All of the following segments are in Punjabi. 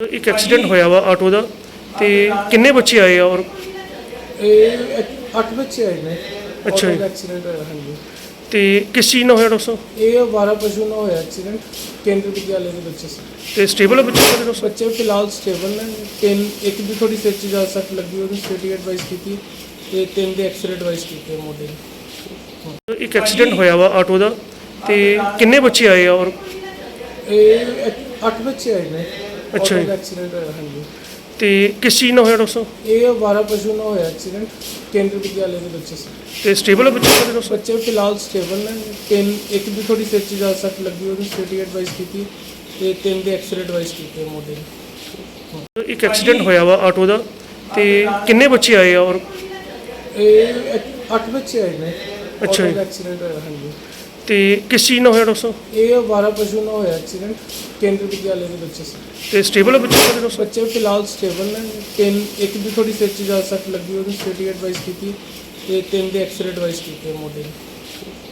ਇੱਕ ਐਕਸੀਡੈਂਟ ਹੋਇਆ ਵਾ ਆਟੋ ਦਾ ਤੇ ਕਿੰਨੇ ਬੱਚੇ ਆਏ ਆ ਔਰ ਇਹ ਅੱਠ ਬੱਚੇ ਆਏ ਨੇ। ਅੱਛਾ ਜੀ। ਐਕਸੀਡੈਂਟ ਹੋਇਆ ਹਾਂਜੀ। ਤੇ ਕਿਸ ਚੀਜ਼ ਨਾਲ ਹੋਇਆ ਡਾਕਟਰ ਸਾਹਿਬ? ਇਹ 12 ਪਸ਼ੂ ਨਾਲ ਹੋਇਆ ਐਕਸੀਡੈਂਟ। ਕੇਂਦਰ ਵਿਦਿਆਲੇ ਦੇ ਬੱਚੇ ਸੀ। ਤੇ ਸਟੇਬਲ ਬੱਚੇ ਸਾਰੇ ਡਾਕਟਰ ਬੱਚੇ ਫਿਲਹਾਲ ਸਟੇਬਲ ਨੇ। ਤਿੰਨ ਇੱਕ ਦੀ ਥੋੜੀ ਸਿਰ 'ਚ ਜਾ ਸੱਟ ਲੱਗੀ ਉਹਨੂੰ ਸਿਟੀ ਐਡਵਾਈਸ ਕੀਤੀ ਤੇ ਤਿੰਨ ਦੇ ਐਕਸਰੇ ਐਡਵਾਈਸ ਕੀਤੇ ਮੋਢੇ ਨੂੰ। ਇੱਕ ਐਕਸੀਡੈਂਟ ਹੋਇਆ ਵਾ ਆਟੋ ਦਾ ਤੇ ਕਿੰਨੇ ਬੱਚੇ ਆਏ ਆ ਔਰ ਇਹ ਅੱਠ ਬੱਚੇ ਆਏ ਨੇ। ਅੱਛਾ ਜੀ। ਐਕਸੀਡੈਂਟ ਹੋਇਆ ਹਾਂਜੀ ਤੇ ਕਿਸ ਚੀਜ਼ ਨਾਲ ਹੋਇਆ ਡਾਕਟਰ ਸਾਹਿਬ ਇਹ 12 ਪਸ਼ੂ ਨਾਲ ਹੋਇਆ ਐਕਸੀਡੈਂਟ ਕੇਂਦਰ ਵਿਦਿਆਲੇ ਦੇ ਬੱਚੇ ਸੀ ਤੇ ਸਟੇਬਲ ਬੱਚੇ ਸਾਰੇ ਡਾਕਟਰ ਬੱਚੇ ਫਿਲਹਾਲ ਸਟੇਬਲ ਨੇ ਤਿੰਨ ਇੱਕ ਦੀ ਥੋੜੀ ਸਿਰ 'ਚ ਜਾ ਸੱਟ ਲੱਗੀ ਉਹਨੂੰ ਸਿਟੀ ਐਡਵਾਈਸ ਕੀਤੀ ਤੇ ਤਿੰਨ ਦੇ ਐਕਸਰੇ ਐਡਵਾਈਸ ਕੀਤੇ ਮੋਢੇ। ਸਾਹਿਬ ਇੱਕ ਐਕਸੀਡੈਂਟ ਹੋਇਆ ਵਾ ਆਟੋ ਦਾ ਤੇ ਕਿੰਨੇ ਬੱਚੇ ਆਏ ਆ ਔਰ ਇਹ ਇੱਕ- ਅੱਠ ਬੱਚੇ ਆਏ ਨੇ ਅੱਛਾ ਜੀ। ਐਕਸੀਡੈਂਟ ਹੋਇਆ ਹਾਂਜੀ ਤੇ ਕਿਸ ਚੀਜ਼ ਨਾਲ ਹੋਇਆ ਡਾਕਟਰ ਸਾਹਿਬ ਇਹ 12 ਪਸ਼ੂ ਨਾਲ ਹੋਇਆ ਐਕਸੀਡੈਂਟ ਕੇਂਦਰ ਵਿਦਿਆਲੇ ਦੇ ਬੱਚੇ ਸੀ ਤੇ ਸਟੇਬਲ ਬੱਚੇ ਡਾਕਟਰ ਬੱਚੇ ਫਿਲਹਾਲ ਸਟੇਬਲ ਨੇ ਤਿੰਨ ਇੱਕ ਦੀ ਥੋੜੀ ਸਿਰ 'ਚ ਜਾ ਸੱਟ ਲੱਗੀ ਉਹਨੂੰ ਸਿਟੀ ਐਡਵਾਈਸ ਕੀਤੀ ਤੇ ਤਿੰਨ ਦੇ ਐਕਸਰੇ ਐਡਵਾਈਸ ਕੀਤੇ ਮੋਢੇ ਨੂੰ।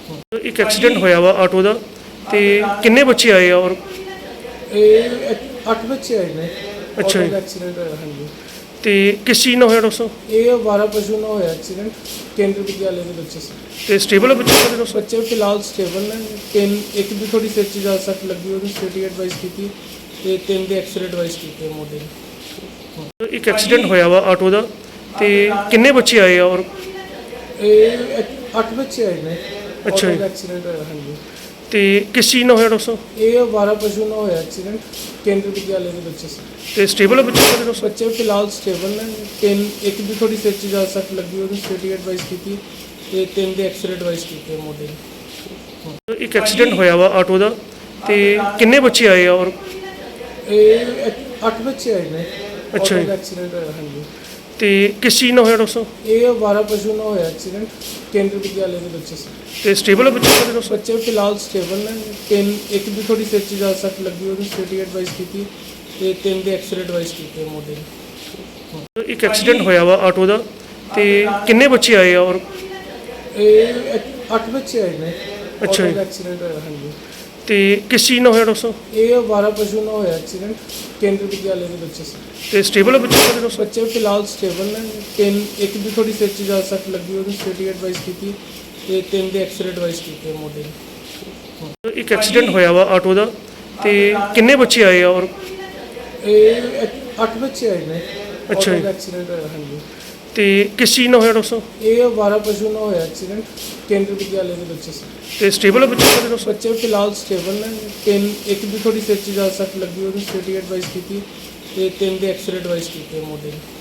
ਸਾਹਿਬ ਇੱਕ ਐਕਸੀਡੈਂਟ ਹੋਇਆ ਵਾ ਆਟੋ ਦਾ ਤੇ ਕਿੰਨੇ ਬੱਚੇ ਆਏ ਆ ਔਰ ਇਹ ਇੱਕ- ਅੱਠ ਬੱਚੇ ਆਏ ਨੇ ਅੱਛਾ ਜੀ। ਐਕਸੀਡੈਂਟ ਹੋਇਆ ਹਾਂਜੀ ਤੇ ਕਿਸ ਚੀਜ਼ ਨਾਲ ਹੋਇਆ ਡਾਕਟਰ ਸਾਹਿਬ? ਇਹ 12 ਪਸ਼ੂ ਨਾਲ ਹੋਇਆ ਐਕਸੀਡੈਂਟ ਕੇਂਦਰ ਵਿਦਿਆਲੇ ਦੇ ਬੱਚੇ ਸੀ। ਤੇ ਸਟੇਬਲ ਬੱਚੇ ਸਾਰੇ? ਡਾਕਟਰ ਬੱਚੇ ਫਿਲਹਾਲ ਸਟੇਬਲ ਨੇ। ਤਿੰਨ ਇੱਕ ਦੀ ਥੋੜੀ ਸਿਰ 'ਚ ਜਾ ਸੱਟ ਲੱਗੀ ਉਹਨੂੰ ਸਿਟੀ ਐਡਵਾਈਸ ਕੀਤੀ ਤੇ ਤਿੰਨ ਦੇ ਐਕਸਰੇ ਐਡਵਾਈਸ ਕੀਤੇ ਮੋਢੇ। ਸਾਹਿਬ ਇੱਕ ਐਕਸੀਡੈਂਟ ਹੋਇਆ ਵਾ ਆਟੋ ਦਾ ਤੇ ਕਿੰਨੇ ਬੱਚੇ ਆਏ ਆ ਔਰ? ਇਹ ਇੱਕ- ਅੱਠ ਬੱਚੇ ਆਏ ਨੇ। ਅੱਛਾ ਜੀ। ਐਕਸੀਡੈਂਟ ਹੋਇਆ ਹਾਂਜੀ। ਤੇ ਕਿਸ ਚੀਜ਼ ਨਾਲ ਹੋਇਆ ਡਾਕਟਰ ਸਾਹਿਬ? ਇਹ 12 ਪਸ਼ੂ ਨਾਲ ਹੋਇਆ ਐਕਸੀਡੈਂਟ ਕੇਂਦਰ ਵਿਦਿਆਲੇ ਦੇ ਬੱਚੇ ਸੀ। ਤੇ ਸਟੇਬਲ ਬੱਚੇ ਸਾਰੇ ਡਾਕਟਰ ਸਾਹਿਬ? ਬੱਚੇ ਫਿਲਹਾਲ ਸਟੇਬਲ ਨੇ ਤਿੰਨ ਇੱਕ ਦੀ ਥੋੜੀ ਸਿਰ 'ਚ ਜਾ ਸੱਟ ਲੱਗੀ ਉਹਨੂੰ ਸਿਟੀ ਐਡਵਾਈਸ ਕੀਤੀ ਤੇ ਤਿੰਨ ਦੇ ਐਕਸਰੇ ਐਡਵਾਈਸ ਕੀਤੇ ਮੋਢੇ ਨੂੰ। ਇੱਕ ਐਕਸੀਡੈਂਟ ਹੋਇਆ ਵਾ ਆਟੋ ਦਾ ਤੇ ਕਿੰਨੇ ਬੱਚੇ ਆਏ ਆ ਔਰ ਇਹ ਇੱਕ- ਅੱਠ ਬੱਚੇ ਆਏ ਨੇ। ਅੱਛਾ ਜੀ। ਐਕਸੀਡੈਂਟ ਹੋਇਆ ਹਾਂਜੀ। ਤੇ ਕਿਸ ਚੀਜ਼ ਨਾਲ ਹੋਇਆ ਡਾਕਟਰ ਸਾਹਿਬ? ਇਹ 12 ਪਸ਼ੂ ਨਾਲ ਹੋਇਆ ਐਕਸੀਡੈਂਟ ਕੇਂਦਰ ਵਿਦਿਆਲੇ ਦੇ ਬੱਚੇ ਸੀ। ਤੇ ਸਟੇਬਲ ਬੱਚੇ ਸਾਰੇ ਡਾਕਟਰ ਸਾਹਿਬ? ਬੱਚੇ ਫਿਲਹਾਲ ਸਟੇਬਲ ਨੇ। ਤਿੰਨ ਇੱਕ ਦੀ ਥੋੜੀ ਸਿਰ 'ਚ ਜਾ ਸੱਟ ਲੱਗੀ ਉਹਨੂੰ ਸਿਟੀ ਐਡਵਾਈਸ ਕੀਤੀ ਤੇ ਤਿੰਨ ਦੇ ਐਕਸਰੇ ਐਡਵਾਈਸ ਕੀਤੇ ਮੋਢੇ ਨੂੰ। ਇੱਕ ਐਕਸੀਡੈਂਟ ਹੋਇਆ ਵਾ ਆਟੋ ਦਾ ਤੇ ਕਿੰਨੇ ਬੱਚੇ ਆਏ ਆ ਔਰ ਇਹ ਇੱਕ- ਅੱਠ ਬੱਚੇ ਆਏ ਨੇ। ਅੱਛਾ ਜੀ। ਐਕਸੀਡੈਂਟ ਹੋਇਆ ਹਾਂਜੀ। ਤੇ ਕਿਸ ਚੀਜ਼ ਨਾਲ ਹੋਇਆ ਡਾਕਟਰ ਸਾਹਿਬ? ਇਹ 12 ਪਸ਼ੂ ਨਾਲ ਹੋਇਆ ਐਕਸੀਡੈਂਟ ਕੇਂਦਰ ਵਿਦਿਆਲੇ ਦੇ ਬੱਚੇ ਸੀ। ਤੇ ਸਟੇਬਲ ਬੱਚੇ ਸਾਰੇ ਡਾਕਟਰ ਸਾਹਿਬ ਬੱਚੇ ਫਿਲਹਾਲ ਸਟੇਬਲ ਨੇ ਤਿੰਨ ਇੱਕ ਦੀ ਥੋੜੀ ਸਿਰ 'ਚ ਜਾ ਸੱਟ ਲੱਗੀ ਉਹਨੂੰ ਸਿਟੀ ਐਡਵਾਈਸ ਕੀਤੀ ਤੇ ਤਿੰਨ ਦੇ ਐਕਸਰੇ ਐਡਵਾਈਸ ਕੀਤੇ ਮੋਢੇ ਇੱਕ ਐਕਸੀਡੈਂਟ ਹੋਇਆ ਵਾ ਆਟੋ ਦਾ ਤੇ ਕਿੰਨੇ ਬੱਚੇ ਆਏ ਆ ਔਰ ਇਹ ਇੱਕ- ਅੱਠ ਬੱਚੇ ਆਏ ਨੇ। ਅੱਛਾ ਜੀ। ਐਕਸੀਡੈਂਟ ਹੋਇਆ ਹਾਂਜੀ। ਤੇ ਕਿਸ ਚੀਜ਼ ਨਾਲ ਹੋਇਆ ਡਾਕਟਰ ਸਾਹਿਬ ਇਹ 12 ਪਸ਼ੂ ਨਾਲ ਹੋਇਆ ਐਕਸੀਡੈਂਟ ਕੇਂਦਰ ਵਿਦਿਆਲੇ ਦੇ ਬੱਚੇ ਸੀ ਤੇ ਸਟੇਬਲ ਬੱਚੇ ਡਾਕਟਰ ਸਾਹਿਬ ਬੱਚੇ ਫਿਲਹਾਲ ਸਟੇਬਲ ਨੇ ਤਿੰਨ ਇੱਕ ਦੀ ਥੋੜੀ ਸਿਰ 'ਚ ਜਾ ਸੱਟ ਲੱਗੀ ਉਹਨੂੰ ਸਿਟੀ ਐਡਵਾਈਸ ਕੀਤੀ ਤੇ ਤਿੰਨ ਦੇ ਐਕਸਰੇ ਐਡਵਾਈਸ ਕੀਤੇ ਮੋਢੇ ਨੂੰ।